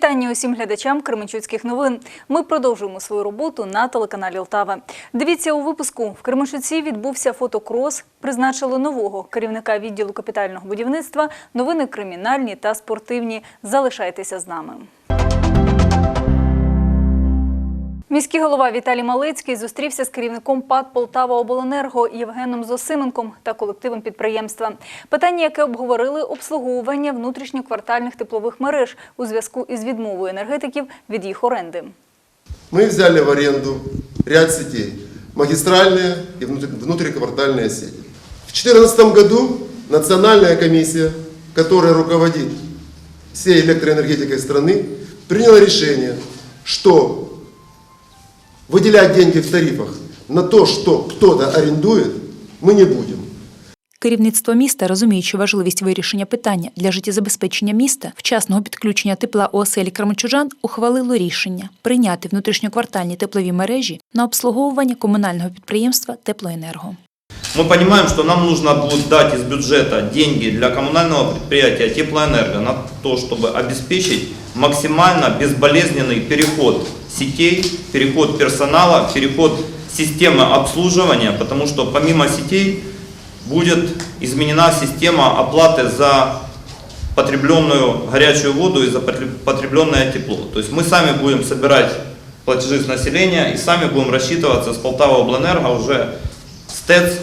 Вітання усім глядачам Кременчуцьких новин. Ми продовжуємо свою роботу на телеканалі Лтава. Дивіться у випуску. В Кременчуці відбувся фотокрос. Призначили нового керівника відділу капітального будівництва. Новини кримінальні та спортивні. Залишайтеся з нами. Міський голова Віталій Малицький зустрівся з керівником ПАД Полтава Обленерго Євгеном Зосименком та колективом підприємства. Питання, яке обговорили, обслуговування внутрішньоквартальних теплових мереж у зв'язку із відмовою енергетиків від їх оренди. Мы взяли в аренду ряд сетей, магистральные и внутри- внутриквартальные сети. В 2014 году национальная комиссия, которая руководит всей электроэнергетикой страны, приняла решение, что выделять деньги в тарифах на то, что кто-то арендует, мы не будем. Керівництво міста, розуміючи важливість вирішення питання для життєзабезпечення міста, вчасного підключення тепла у оселі крамчужан, ухвалило рішення прийняти внутрішньоквартальні теплові мережі на обслуговування комунального підприємства Теплоенерго. Мы понимаем, что нам нужно будет дать из бюджета деньги для коммунального предприятия Теплоэнерго на то, чтобы обеспечить максимально безболезненный переход сетей, переход персонала, переход системы обслуживания, потому что помимо сетей будет изменена система оплаты за потребленную горячую воду и за потребленное тепло. То есть мы сами будем собирать платежи с населения и сами будем рассчитываться с Полтава Обленерго уже с ТЭЦ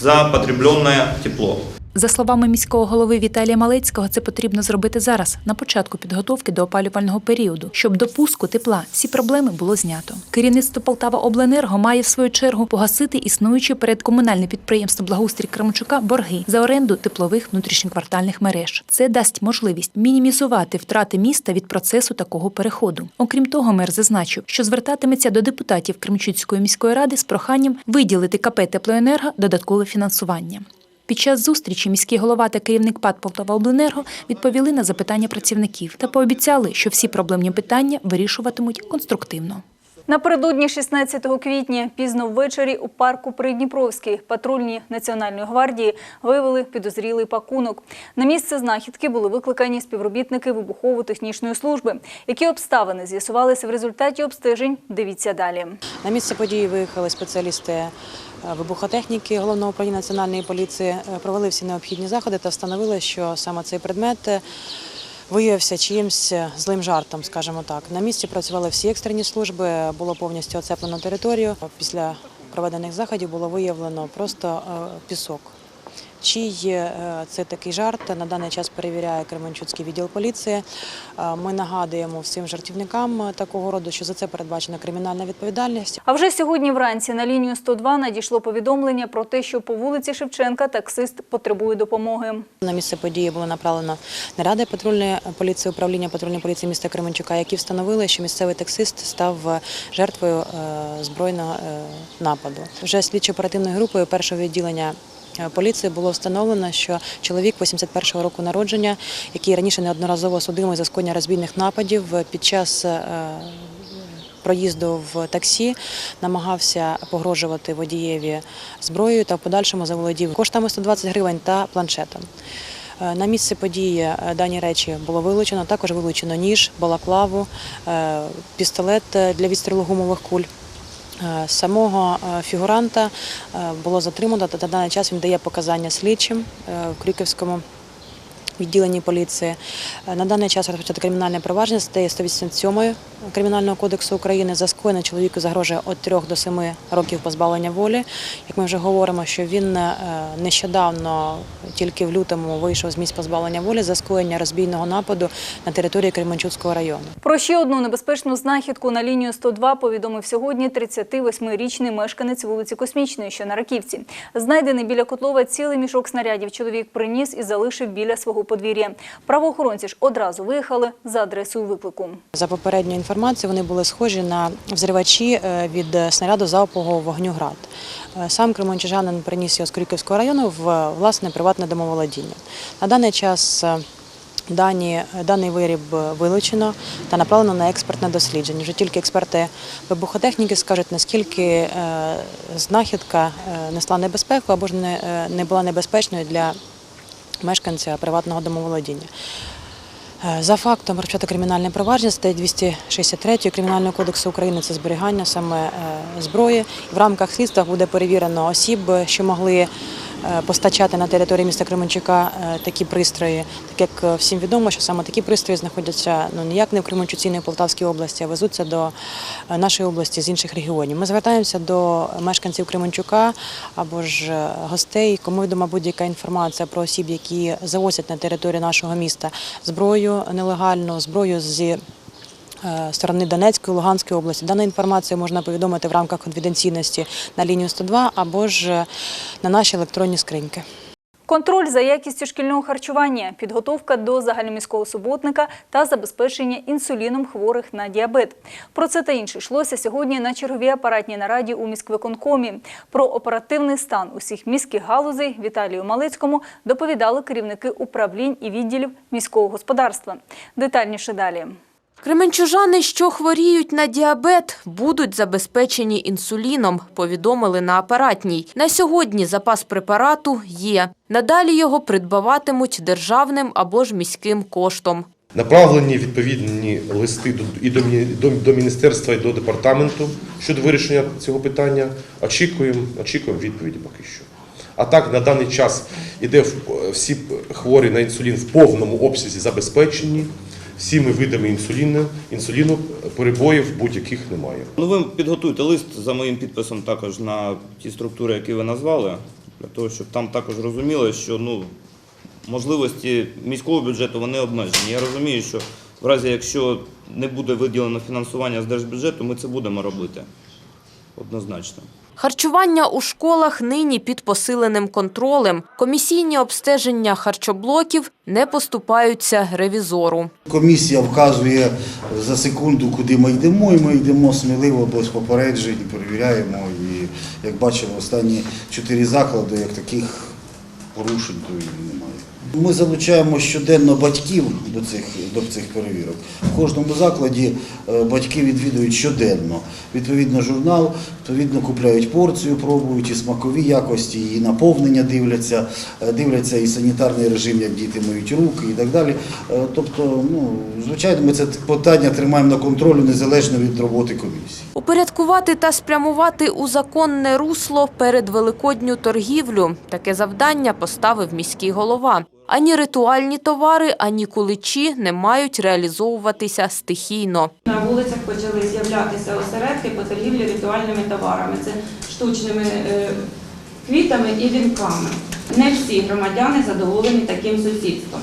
за потребленное тепло. За словами міського голови Віталія Малецького, це потрібно зробити зараз, на початку підготовки до опалювального періоду, щоб до пуску тепла всі проблеми було знято. Керівництво Полтава Обленерго має в свою чергу погасити існуючі перед комунальне підприємство Благоустрій Кременчука борги за оренду теплових внутрішньоквартальних мереж. Це дасть можливість мінімізувати втрати міста від процесу такого переходу. Окрім того, мер зазначив, що звертатиметься до депутатів Кремчуцької міської ради з проханням виділити КП Теплоенерго додаткове фінансування. Під час зустрічі міський голова та керівник ПАД Полтава-Обленерго відповіли на запитання працівників та пообіцяли, що всі проблемні питання вирішуватимуть конструктивно. Напередодні 16 квітня пізно ввечері у парку Придніпровський патрульні Національної гвардії виявили підозрілий пакунок. На місце знахідки були викликані співробітники вибухово-технічної служби. Які обставини з'ясувалися в результаті обстежень? Дивіться далі. На місце події виїхали спеціалісти вибухотехніки головного управління національної поліції, е, провели всі необхідні заходи та встановили, що саме цей предмет е, виявився чиїмсь е, злим жартом, скажімо так. На місці працювали всі екстрені служби, було повністю оцеплено територію. Після проведених заходів було виявлено просто е, пісок. Чий е, це такий жарт на даний час перевіряє Кременчуцький відділ поліції. Е, Ми нагадуємо всім жартівникам е, такого роду, що за це передбачена кримінальна відповідальність. А вже сьогодні вранці на лінію 102 надійшло повідомлення про те, що по вулиці Шевченка таксист потребує допомоги. На місце події було направлено наради патрульної поліції управління патрульної поліції міста Кременчука, які встановили, що місцевий таксист став жертвою збройного нападу. Вже слідчо-оперативною групою першого відділення. Е, Поліції було встановлено, що чоловік 81-го року народження, який раніше неодноразово судимий за скоєння розбійних нападів, під час е, проїзду в таксі намагався погрожувати водієві зброєю та в подальшому заволодів коштами 120 гривень та планшетом. Е, На місце події е, дані речі було вилучено. Також вилучено ніж, балаклаву, е, пістолет е, для відстрілу гумових куль. Е, Самого е, фігуранта е, було затримано та на даний час він дає показання слідчим в Крюківському відділенні поліції. Е, На даний час розпочато кримінальне провадження статтею 187 Кримінального кодексу України за скоєне чоловіку загрожує від 3 до 7 років позбавлення волі. Як ми вже говоримо, що він е, нещодавно, тільки в лютому, вийшов з місць позбавлення волі за скоєння розбійного нападу на території Кременчуцького району. Про ще одну небезпечну знахідку на лінію 102 повідомив сьогодні 38-річний мешканець вулиці Космічної, що на Раківці. Знайдений біля Котлова цілий мішок снарядів чоловік приніс і залишив біля свого подвір'я. Правоохоронці ж одразу виїхали за адресою виклику. За попередньою інформацією, вони були схожі на взривачі е, від снаряду залпового вогню «Град». Е, Сам кременчужанин приніс його з Крюківського району в власне приватне домоволодіння. На даний час е, Дані, даний виріб вилучено та направлено на експертне дослідження. Вже тільки експерти вибухотехніки скажуть, наскільки е, знахідка е, несла небезпеку або ж е, не була небезпечною для мешканця приватного домоволодіння. Е, За фактом розпочати кримінальне провадження статті 263 Кримінального кодексу України це зберігання саме е, зброї. В рамках слідства буде перевірено осіб, що могли постачати на території міста Кременчука е, такі пристрої, так як е, всім відомо, що саме такі пристрої знаходяться ну ніяк не в Кременчуці, не в Полтавській області, а везуться до е, нашої області з інших регіонів. Ми звертаємося до мешканців Кременчука або ж е, гостей, кому відома будь-яка інформація про осіб, які завозять на територію нашого міста? Зброю нелегальну, зброю зі е, сторони Донецької, Луганської області. Дану інформацію можна повідомити в рамках конфіденційності на лінію 102 або ж е, на наші електронні скриньки. Контроль за якістю шкільного харчування, підготовка до загальноміського суботника та забезпечення інсуліном хворих на діабет. Про це та інше йшлося сьогодні на черговій апаратній нараді у міськвиконкомі. Про оперативний стан усіх міських галузей Віталію Малецькому доповідали керівники управлінь і відділів міського господарства. Детальніше далі. Кременчужани, що хворіють на діабет, будуть забезпечені інсуліном, повідомили на апаратній. На сьогодні запас препарату є. Надалі його придбаватимуть державним або ж міським коштом. Направлені відповідні листи і до, мі- до, до міністерства і до департаменту щодо вирішення цього питання. Очікуємо, очікуємо відповіді поки що. А так на даний час іде всі хворі на інсулін в повному обсязі забезпечені. Всіми видами інсуліну, інсуліну перебоїв будь-яких немає. Ну, ви підготуйте лист за моїм підписом також на ті структури, які ви назвали, для того, щоб там також розуміли, що ну, можливості міського бюджету вони обмежені. Я розумію, що в разі, якщо не буде виділено фінансування з держбюджету, ми це будемо робити. Однозначно. Харчування у школах нині під посиленим контролем. Комісійні обстеження харчоблоків не поступаються ревізору. Комісія вказує за секунду, куди ми йдемо, і ми йдемо сміливо, без попереджень, перевіряємо. І як бачимо, останні чотири заклади, як таких порушень, то і немає. Ми залучаємо щоденно батьків до цих, до цих перевірок. В кожному закладі е, батьки відвідують щоденно. Відповідно, журнал, відповідно, купляють порцію, пробують і смакові якості, і наповнення дивляться, е, дивляться і санітарний режим, як діти миють руки і так далі. Е, Тобто, ну, звичайно, ми це питання тримаємо на контролю незалежно від роботи комісії. Упорядкувати та спрямувати у законне русло перед великодню торгівлю. Таке завдання поставив міський голова. Ані ритуальні товари, ані куличі не мають реалізовуватися стихійно. На вулицях почали з'являтися осередки по торгівлі ритуальними товарами. Це штучними е, квітами і вінками. Не всі громадяни задоволені таким сусідством.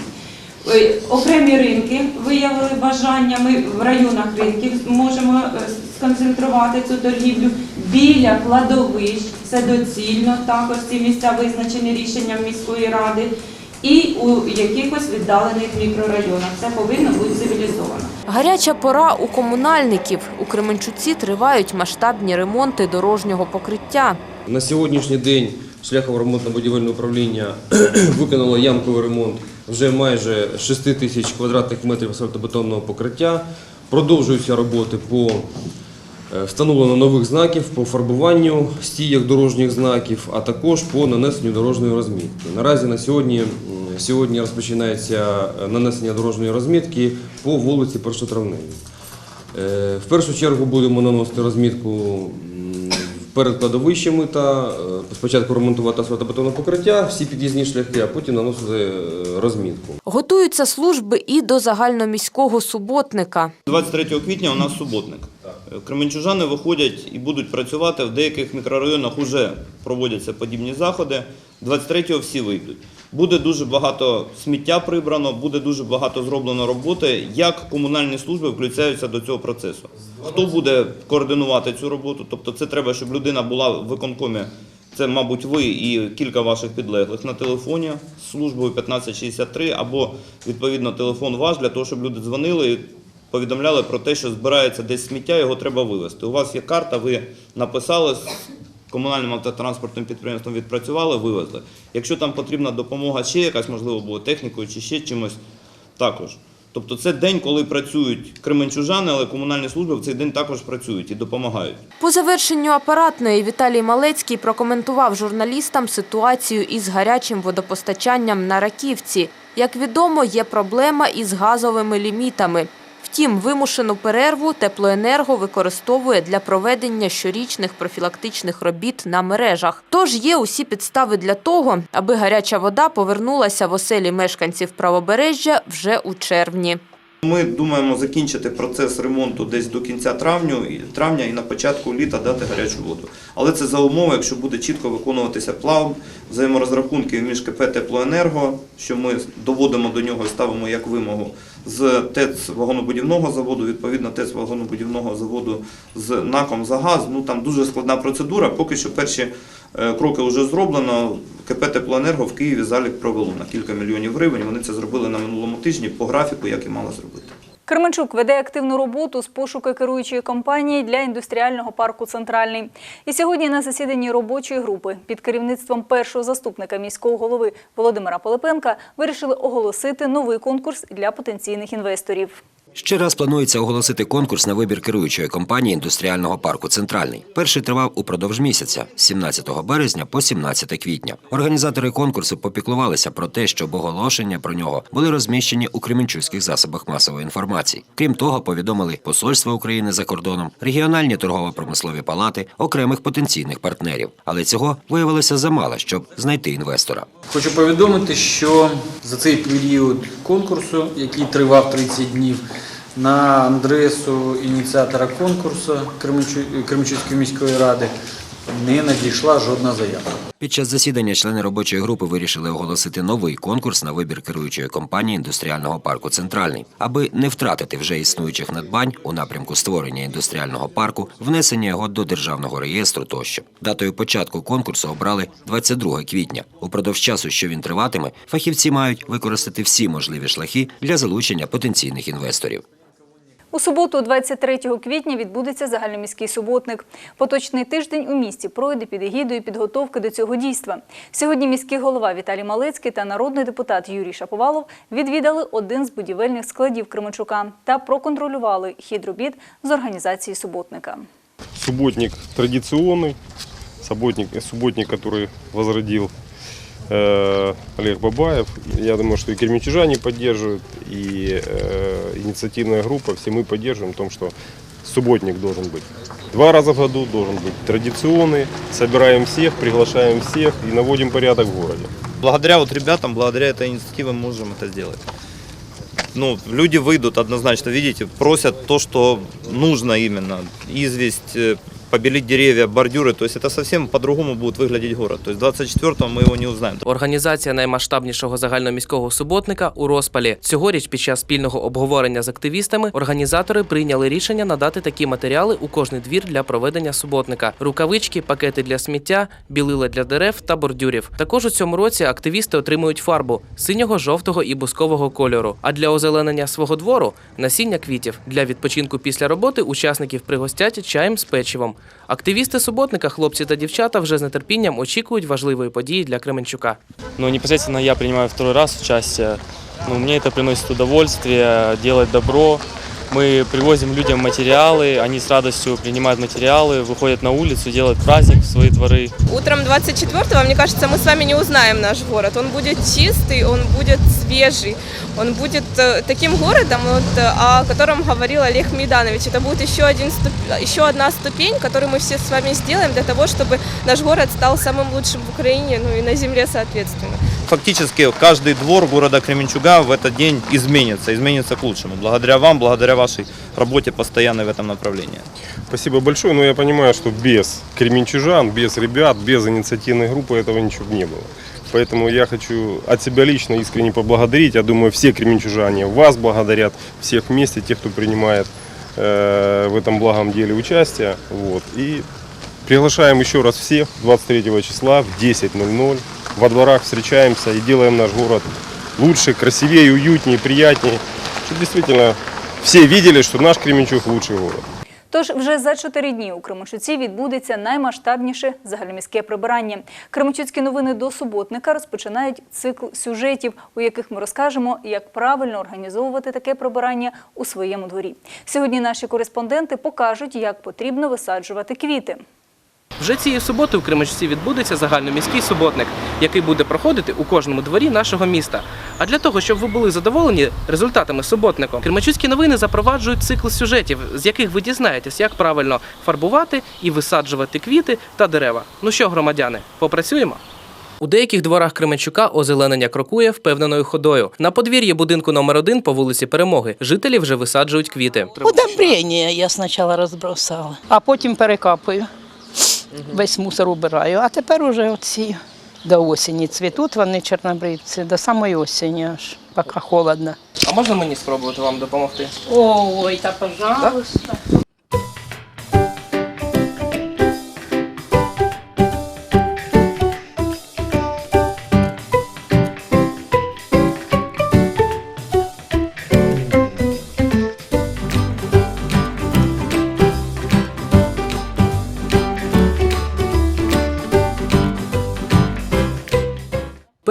Е, Окремі ринки виявили бажання. Ми в районах ринків можемо е, сконцентрувати цю торгівлю біля кладовищ. Це доцільно також ці місця визначені рішенням міської ради. І у якихось віддалених мікрорайонах це повинно бути цивілізовано. Гаряча пора у комунальників. У Кременчуці тривають масштабні ремонти дорожнього покриття. На сьогоднішній день шляхом ремонтно-будівельне управління виконало ямковий ремонт вже майже 6 тисяч квадратних метрів асфальтобетонного покриття. Продовжуються роботи по е, встановленню нових знаків, по фарбуванню стійок дорожніх знаків, а також по нанесенню дорожньої розмітки. Наразі на сьогодні, сьогодні розпочинається е, нанесення дорожньої розмітки по вулиці Першотравневій. Е, В першу чергу будемо наносити розмітку перед кладовищами та спочатку ремонтувати асфальтобетонне покриття, всі під'їзні шляхи, а потім наносити розмітку. Готуються служби і до загальноміського суботника. 23 квітня у нас суботник. Е, Кременчужани виходять і будуть працювати. В деяких мікрорайонах вже проводяться подібні заходи. 23-го всі вийдуть. Буде дуже багато сміття прибрано, буде дуже багато зроблено роботи. Як комунальні служби включаються до цього процесу? Хто буде координувати цю роботу? Тобто, це треба, щоб людина була в виконкомі. Це, мабуть, ви і кілька ваших підлеглих на телефоні з службою 1563 або відповідно телефон ваш для того, щоб люди дзвонили повідомляли про те, що збирається десь сміття, його треба вивезти. У вас є карта, ви написали з комунальним автотранспортним підприємством, відпрацювали, вивезли. Якщо там потрібна допомога ще якась, можливо, буде технікою чи ще чимось, також. Тобто це день, коли працюють кременчужани, але комунальні служби в цей день також працюють і допомагають. По завершенню апаратної Віталій Малецький прокоментував журналістам ситуацію із гарячим водопостачанням на Раківці. Як відомо, є проблема із газовими лімітами. Втім, вимушену перерву теплоенерго використовує для проведення щорічних профілактичних робіт на мережах. Тож є усі підстави для того, аби гаряча вода повернулася в оселі мешканців правобережжя вже у червні. Ми думаємо закінчити процес ремонту десь до кінця травню, і- травня і на початку літа дати гарячу воду. Але це за умови, якщо буде чітко виконуватися план, взаєморозрахунки між КП Теплоенерго, що ми доводимо до нього і ставимо як вимогу з ТЕЦ вагонобудівного заводу, відповідно ТЕЦ вагонобудівного заводу з НАКом за газ. Ну там дуже складна процедура. Поки що перші е, кроки вже зроблено. КП Теплоенерго в Києві залік провело на кілька мільйонів гривень. Вони це зробили на минулому тижні по графіку, як і мали зробити. Кременчук веде активну роботу з пошуку керуючої компанії для індустріального парку Центральний. І сьогодні на засіданні робочої групи під керівництвом першого заступника міського голови Володимира Полипенка вирішили оголосити новий конкурс для потенційних інвесторів. Ще раз планується оголосити конкурс на вибір керуючої компанії індустріального парку Центральний. Перший тривав упродовж місяця з 17 березня по 17 квітня. Організатори конкурсу попіклувалися про те, щоб оголошення про нього були розміщені у кременчуцьких засобах масової інформації. Крім того, повідомили посольства України за кордоном, регіональні торгово-промислові палати, окремих потенційних партнерів. Але цього виявилося замало, щоб знайти інвестора. Хочу повідомити, що за цей період конкурсу, який тривав 30 днів, на адресу ініціатора конкурсу Кременчу- Кременчуцької міської ради не надійшла жодна заявка. Під час засідання члени робочої групи вирішили оголосити новий конкурс на вибір керуючої компанії індустріального парку Центральний, аби не втратити вже існуючих надбань у напрямку створення індустріального парку, внесення його до державного реєстру тощо. Датою початку конкурсу обрали 22 квітня. Упродовж часу, що він триватиме, фахівці мають використати всі можливі шляхи для залучення потенційних інвесторів. У суботу, 23 квітня, відбудеться загальноміський суботник. Поточний тиждень у місті пройде під егідою підготовки до цього дійства. Сьогодні міський голова Віталій Малецький та народний депутат Юрій Шаповалов відвідали один з будівельних складів Кременчука та проконтролювали хід робіт з організації суботника. субботник традиционный, субботник, субботник который возродил э, Олег Бабаев. Я думаю, что и кременчужане поддерживают, и э, инициативная группа, все мы поддерживаем в том, что субботник должен быть. Два раза в году должен быть традиционный. Собираем всех, приглашаем всех и наводим порядок в городе. Благодаря вот ребятам, благодаря этой инициативе мы можем это сделать. Ну, люди выйдут однозначно, видите, просят то, что нужно именно. Известь, э, побелить деревья, бордюры. То есть это совсем по-другому будет выглядеть город. То есть 24-го мы его не узнаем. Організація наймасштабнішого загальноміського суботника у розпалі. Цьогоріч під час спільного обговорення з активістами організатори прийняли рішення надати такі матеріали у кожний двір для проведення суботника: рукавички, пакети для сміття, білила для дерев та бордюрів. Також у цьому році активісти отримують фарбу синього, жовтого і бускового кольору. А для озеленення свого двору насіння квітів. Для відпочинку після роботи учасників пригостять чаєм з печивом. Активісти суботника, хлопці та дівчата, вже з нетерпінням очікують важливої події для Кременчука. Ну, непосредственно я приймаю второй раз участие. Ну, Мені це приносить удовольствие, делать добро. Мы привозим людям материалы, они с радостью принимают материалы, выходят на улицу, делают праздник в свои дворы. Утром 24-го, мне кажется, мы с вами не узнаем наш город. Он будет чистый, он будет свежий, он будет э, таким городом, вот, э, о котором говорил Олег Мейданович. Это будет еще, один ступ- еще одна ступень, которую мы все с вами сделаем для того, чтобы наш город стал самым лучшим в Украине, ну и на земле соответственно. Фактически каждый двор города Кременчуга в этот день изменится, изменится к лучшему. Благодаря вам, благодаря вашей работе постоянной в этом направлении. Спасибо большое, но я понимаю, что без кременчужан, без ребят, без инициативной группы этого ничего бы не было. Поэтому я хочу от себя лично искренне поблагодарить. Я думаю, все кременчужане вас благодарят, всех вместе, тех, кто принимает э, в этом благом деле участие. Вот. И приглашаем еще раз всех 23 числа в 10.00. Во дворах встречаемся и делаем наш город лучше, красивее, уютнее, приятнее. Чтобы действительно все видели, что наш Кременчуг лучший город. Тож вже за чотири дні у Кременчуці відбудеться наймасштабніше загальноміське прибирання. Кременчуцькі новини до суботника розпочинають цикл сюжетів, у яких ми розкажемо, як правильно організовувати таке прибирання у своєму дворі. Сьогодні наші кореспонденти покажуть, як потрібно висаджувати квіти. Вже цієї суботи у Кременчуці відбудеться загальноміський суботник, який буде проходити у кожному дворі нашого міста. А для того, щоб ви були задоволені результатами суботнику, Кременчуцькі новини запроваджують цикл сюжетів, з яких ви дізнаєтесь, як правильно фарбувати і висаджувати квіти та дерева. Ну що, громадяни, попрацюємо? У деяких дворах Кременчука озеленення крокує впевненою ходою. На подвір'ї будинку номер 1 по вулиці Перемоги жителі вже висаджують квіти. Удобрення я спочатку розбросала, а потім перекапую. Весь мусор убираю. А тепер уже оці до осені цвітуть вони чорнобривці, до самої осені аж, поки холодно. А можна мені спробувати вам допомогти? Ой, та пожалуйста.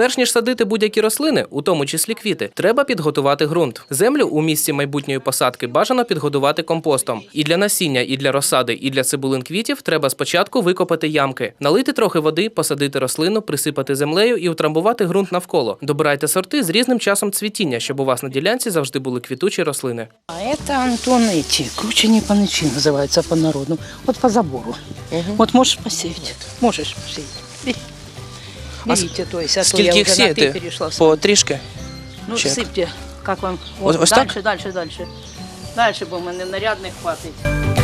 Перш ніж садити будь-які рослини, у тому числі квіти, треба підготувати ґрунт. Землю у місці майбутньої посадки бажано підготувати компостом. І для насіння, і для розсади, і для цибулин квітів треба спочатку викопати ямки, налити трохи води, посадити рослину, присипати землею і утрамбувати ґрунт навколо. Добирайте сорти з різним часом цвітіння, щоб у вас на ділянці завжди були квітучі рослини. А это Антон эти, кручені паничі називаються по-народному. От по забору. От можеш посіяти. Можеш посіяти. Берите, то есть, а то я вже на ты перешла. трішки? Ну, Чек. сыпьте, как вам. Ось- ось так? дальше, дальше, дальше. Дальше, бо в мене нарядних хватить.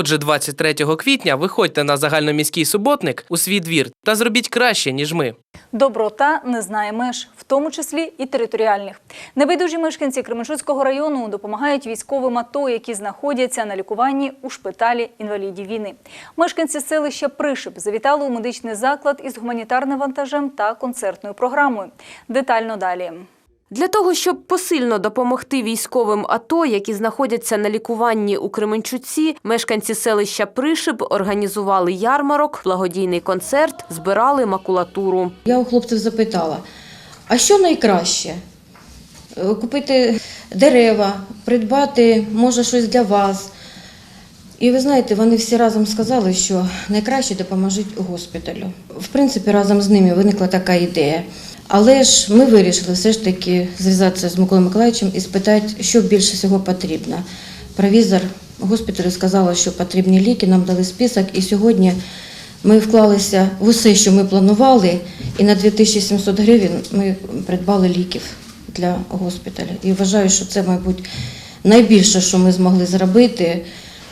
Отже, 23 квітня виходьте на загальноміський суботник у свій двір та зробіть краще, ніж ми. Доброта не знає меж, в тому числі і територіальних. Небайдужі мешканці Кременчуцького району допомагають військовим АТО, які знаходяться на лікуванні у шпиталі інвалідів війни. Мешканці селища Пришип завітали у медичний заклад із гуманітарним вантажем та концертною програмою. Детально далі. Для того, щоб посильно допомогти військовим АТО, які знаходяться на лікуванні у Кременчуці, мешканці селища Пришиб організували ярмарок, благодійний концерт, збирали макулатуру. Я у хлопців запитала, а що найкраще? Е, Купити дерева, придбати, може, щось для вас. І ви знаєте, вони всі разом сказали, що найкраще допоможіть госпіталю. В принципі, разом з ними виникла така ідея. Але ж ми вирішили все ж таки зв'язатися з Миколою Миколаївичем і спитати, що більше всього потрібно. Провізор госпіталю сказала, що потрібні ліки, нам дали список, і сьогодні ми вклалися в усе, що ми планували, і на 2700 гривень ми придбали ліків для госпіталя. І вважаю, що це, мабуть, найбільше, що ми змогли зробити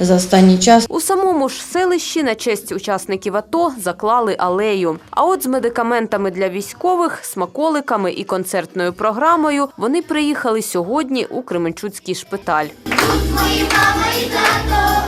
за останній час. У самому ж селищі на честь учасників АТО заклали алею. А от з медикаментами для військових, смаколиками і концертною програмою вони приїхали сьогодні у Кременчуцький шпиталь. Мої мама і тато,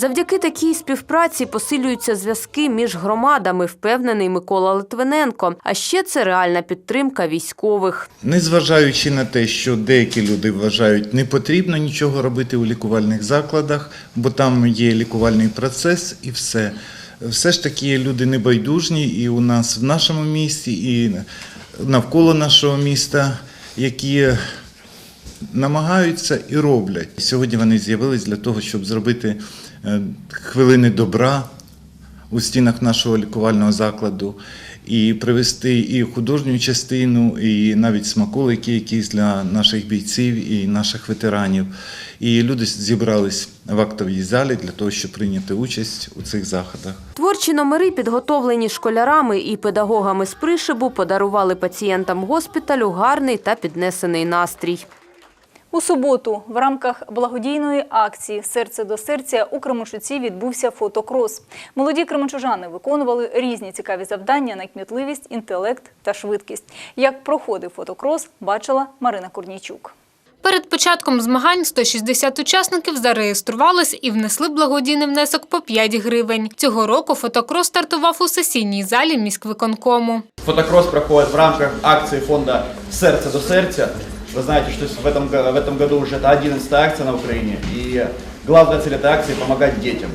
Завдяки такій співпраці посилюються зв'язки між громадами, впевнений Микола Литвиненко. А ще це реальна підтримка військових. Незважаючи на те, що деякі люди вважають, не потрібно нічого робити у лікувальних закладах, бо там є лікувальний процес і все. Все ж таки люди небайдужні і у нас в нашому місті, і навколо нашого міста, які намагаються і роблять. Сьогодні вони з'явились для того, щоб зробити хвилини добра у стінах нашого лікувального закладу і привести і художню частину, і навіть смаколики якісь для наших бійців і наших ветеранів. І люди зібрались в актовій залі для того, щоб прийняти участь у цих заходах. Творчі номери, підготовлені школярами і педагогами з пришибу, подарували пацієнтам госпіталю гарний та піднесений настрій. У суботу в рамках благодійної акції Серце до серця у Кременчуці відбувся фотокрос. Молоді кременчужани виконували різні цікаві завдання на кмітливість, інтелект та швидкість. Як проходив фотокрос, бачила Марина Корнійчук. Перед початком змагань 160 учасників зареєструвались і внесли благодійний внесок по 5 гривень. Цього року фотокрос стартував у сесійній залі міськвиконкому. Фотокрос проходить в рамках акції фонду Серце до серця. Вы знаете, что в этом, в этом году уже это 11 акция на Украине, и главная цель этой акции – помогать детям.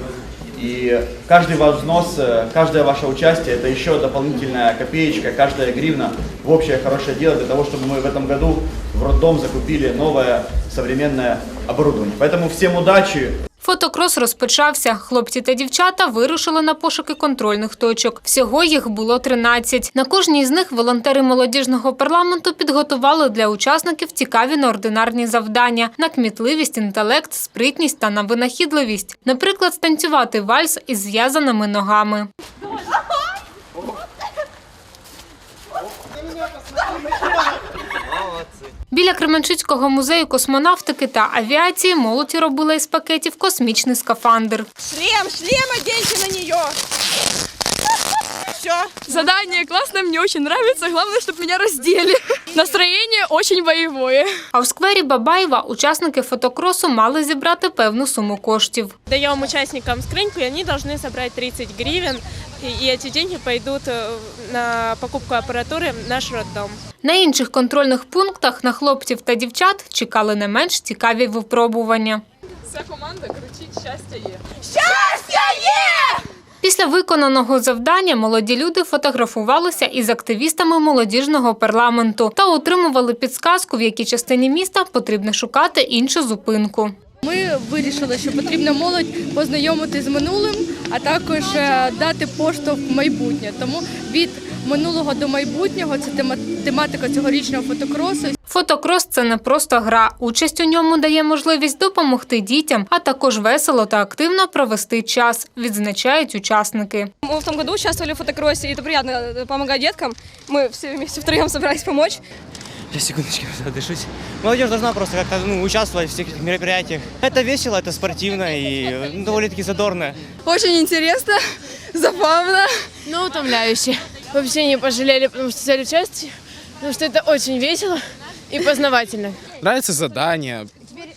И каждый ваш взнос, э, каждое ваше участие – это еще дополнительная копеечка, каждая гривна в общее хорошее дело для того, чтобы мы в этом году в роддом закупили новое современное оборудование. Поэтому всем удачи! Фотокрос розпочався. Хлопці та дівчата вирушили на пошуки контрольних точок. Всього їх було 13. На кожній з них волонтери молодіжного парламенту підготували для учасників цікаві неординарні завдання на кмітливість, інтелект, спритність та на винахідливість. Наприклад, станцювати вальс із зв'язаними ногами. Біля Кременчуцького музею космонавтики та авіації молоді робили із пакетів космічний скафандр. Шлем, шлем оденьте на нее. Все. Задание классное, мне очень нравится. Главное, чтобы меня раздели. Настроение очень боевое. А в сквері Бабаєва учасники фотокросу мали зібрати певну суму коштів. Даем участникам скриньку, и они должны собрать 30 гривен. И, и эти деньги пойдут э, на покупку аппаратуры в наш роддом. На інших контрольних пунктах на хлопців та дівчат чекали не менш цікаві випробування. Вся команда кричить «Счастье є». Счастье є! Після виконаного завдання молоді люди фотографувалися із активістами молодіжного парламенту та отримували підсказку, в якій частині міста потрібно шукати іншу зупинку. Ми вирішили, що потрібно молодь познайомити з минулим, а також е, дати поштовх в майбутнє. Тому від минулого до майбутнього це тема- тематика цьогорічного фотокросу. Фотокрос це не просто гра. Участь у ньому дає можливість допомогти дітям, а також весело та активно провести час, відзначають учасники. Мы в том году участвовали в фотокроссе, и это приятно э, помогать деткам. Мы все вместе втроем собрались помочь. Сейчас, секундочку, отдышусь. Молодежь должна просто как-то ну, участвовать в всех этих мероприятиях. Это весело, это спортивно и ну, довольно-таки задорно. Очень интересно, забавно. Но утомляюще. Вообще не пожалели, потому что взяли участие, потому что это очень весело и познавательно. Нравятся задания.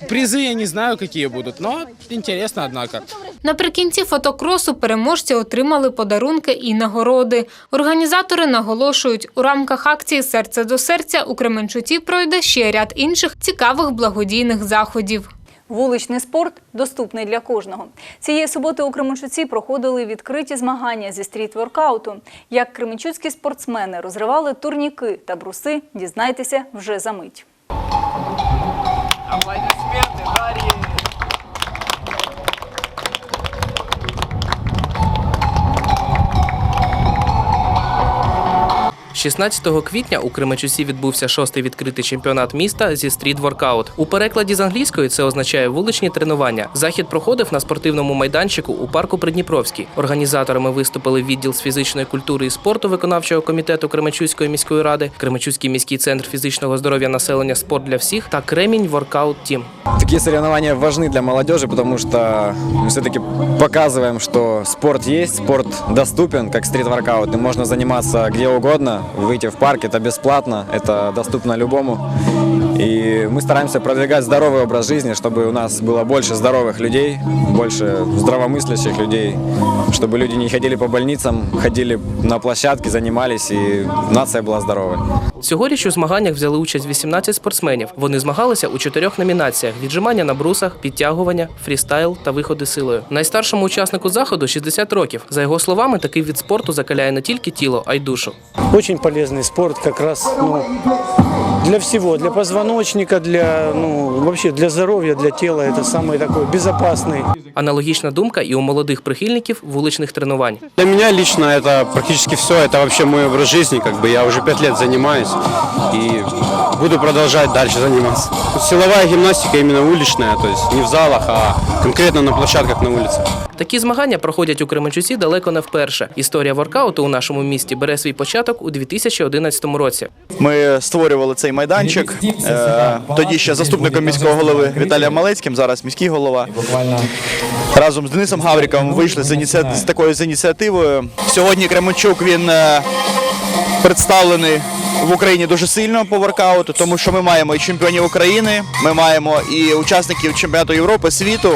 Призы я не знаю, какие будут, но интересно, однако. Наприкінці фотокросу переможці отримали подарунки і нагороди. Організатори наголошують, у рамках акції Серце до серця у Кременчуці пройде ще ряд інших цікавих благодійних заходів. Вуличний спорт доступний для кожного. Цієї суботи у Кременчуці проходили відкриті змагання зі стріт-воркауту. Як кременчуцькі спортсмени розривали турніки та бруси, дізнайтеся вже за мить. Аплодисменти, Дарья! 16 квітня у Кременчусі відбувся шостий відкритий чемпіонат міста зі стріт-воркаут. У перекладі з англійської це означає вуличні тренування. Захід проходив на спортивному майданчику у парку Придніпровський. Організаторами виступили відділ з фізичної культури і спорту виконавчого комітету Кременчуцької міської ради, Кременчуцький міський центр фізичного здоров'я населення спорт для всіх та Кремінь Воркаут Тім. Такие соревнования важны для молодежи, потому что мы все-таки показываем, что спорт есть, спорт доступен, как стрит-воркаут, и можно заниматься где угодно, выйти в парк, это бесплатно, это доступно любому. И мы стараемся продвигать здоровый образ жизни, чтобы у нас было больше здоровых людей, больше здравомыслящих людей, чтобы люди не ходили по больницам, ходили на площадки, занимались, и нация была здоровой. Цьогоріч у змаганнях взяли участь 18 спортсменів. Вони змагалися у чотирьох номінаціях: віджимання на брусах, підтягування, фрістайл та виходи силою. Найстаршому учаснику заходу 60 років. За його словами, такий від спорту закаляє не тільки тіло, а й душу. Очень полезный спорт как раз ну, для всего, для позвоночника, для, ну, вообще для здоровья, для тела. Это самый такой безопасный. Аналогічна думка і у молодих прихильників вуличних тренувань. Для меня лично это практически все, это вообще мой образ жизни, как бы я уже пять лет занимаюсь и буду продолжать дальше заниматься. Силовая гимнастика именно уличная, то есть не в залах, а конкретно на площадках на улице. Такі змагання проходять у Кременчуці далеко не вперше. Історія воркауту у нашому місті бере свій початок у 2011 році. Ми створювали цей майданчик. Е, Тоді ще заступником міського голови Віталієм Малецьким, зараз міський голова. Разом з Денисом Гавріковим вийшли з, ініці... з такою з ініціативою. Сьогодні Кременчук він е, представлений в Україні дуже сильно по воркауту, тому що ми маємо і чемпіонів України, ми маємо і учасників чемпіонату Європи, світу.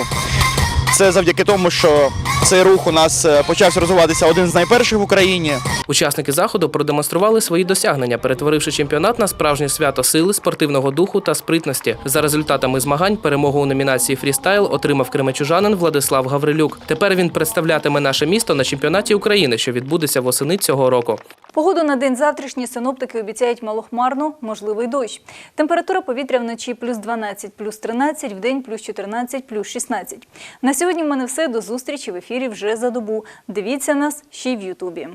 Це завдяки тому, що Цей рух у нас е, почався розвиватися один з найперших в Україні. Учасники заходу продемонстрували свої досягнення, перетворивши чемпіонат на справжнє свято сили, спортивного духу та спритності. За результатами змагань перемогу у номінації фрістайл отримав кримечужанин Владислав Гаврилюк. Тепер він представлятиме наше місто на чемпіонаті України, що відбудеться восени цього року. Погоду на день завтрашній синоптики обіцяють малохмарну, можливий дощ. Температура повітря вночі плюс 12, плюс 13, в день плюс 14, плюс 16. На сьогодні в мене все. До зустрічі в ефірі вже за добу. Дивіться нас ще й в Ютубі.